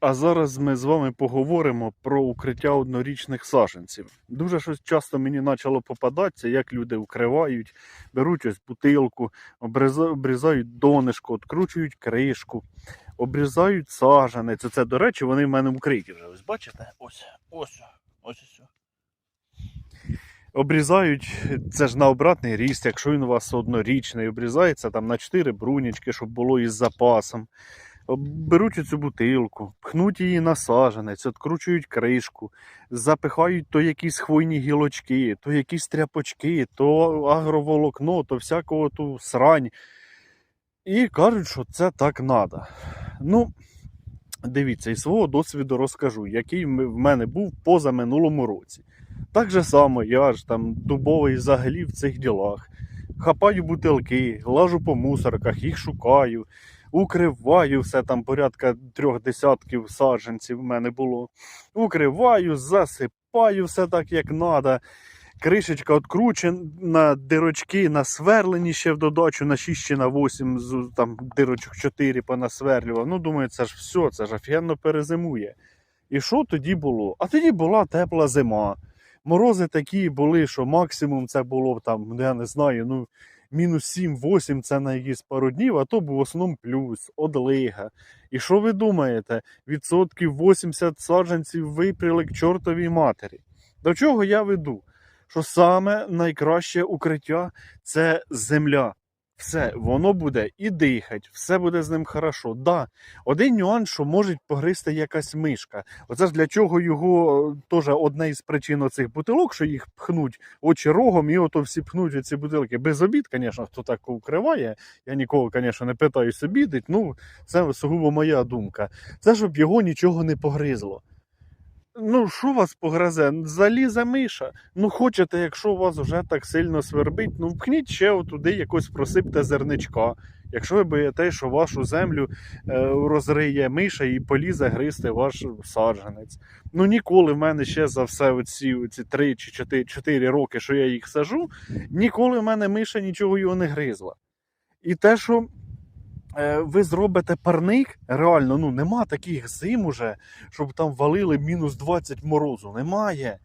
А зараз ми з вами поговоримо про укриття однорічних саженців. Дуже щось часто мені почало попадатися, як люди укривають, беруть ось бутилку, обрізають донишко, откручують кришку, обрізають саженець. Це, до речі, вони в мене вкриті вже. Ось бачите? Ось, ось, ось ось. Обрізають, це ж на обратний ріст, якщо він у вас однорічний, обрізається там на 4 брунічки, щоб було із запасом. Беруть оцю бутилку, пхнуть її на саженець, откручують кришку, запихають то якісь хвойні гілочки, то якісь тряпочки, то агроволокно, то всякого ту срань. І кажуть, що це так треба. Ну, дивіться, із свого досвіду розкажу, який в мене був поза минулому році. Так же само, я ж там дубовий взагалі в цих ділах. Хапаю бутилки, лажу по мусорках, їх шукаю, укриваю все там порядка трьох десятків саджанців в мене було. Укриваю, засипаю все так, як треба. Кришечка откручена, дирочки насверлені ще в додачу на 6 чи на 8, там дирочок 4 понасверлював. Ну, думаю, це ж все, це ж офігенно перезимує. І що тоді було? А тоді була тепла зима. Морози такі були, що максимум це було там, ну, я не знаю, ну, мінус 7-8 це на якісь пару днів, а то був в основному плюс, одлига. І що ви думаєте? Відсотків 80 саджанців випряли к чортовій матері. До чого я веду? Що саме найкраще укриття це земля. Все, воно буде і дихать, все буде з ним хорошо. Да, один нюанс, що може погризти якась мишка. Оце ж для чого його е, теж одна із причин цих бутилок, що їх пхнуть очі рогом, і ото всі пхнуть ці бутилки. Без обід, звісно, хто так укриває. Я нікого, звісно, не питаюсь обідить. Ну, це сугубо моя думка. Це щоб його нічого не погризло. Ну, що вас погризе? Залізе миша. Ну, хочете, якщо вас вже так сильно свербить, ну впхніть ще отуди якось просипте зерничка. Якщо ви боїтесь, що вашу землю е, розриє миша і полізе гризти ваш саджанець. Ну ніколи в мене ще за все оці, оці 3 чи 4, 4 роки, що я їх сажу, ніколи в мене миша нічого його не гризла. І те, що ви зробите парник, реально, ну нема таких зим уже, щоб там валили мінус 20 морозу. Немає.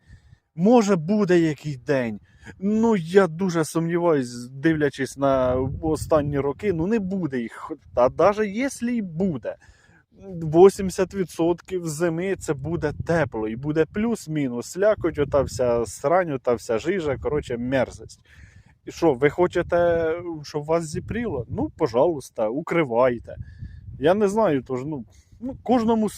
Може, буде який день. Ну, я дуже сумніваюсь, дивлячись на останні роки, ну не буде їх. А навіть якщо і буде, 80% зими це буде тепло і буде плюс-мінус. Слякоть, ота вся срань, ота вся жижа, коротше, мерзость. І що, ви хочете, щоб вас зіпріло? Ну, пожалуйста, укривайте. Я не знаю, тож, ну, ну кожному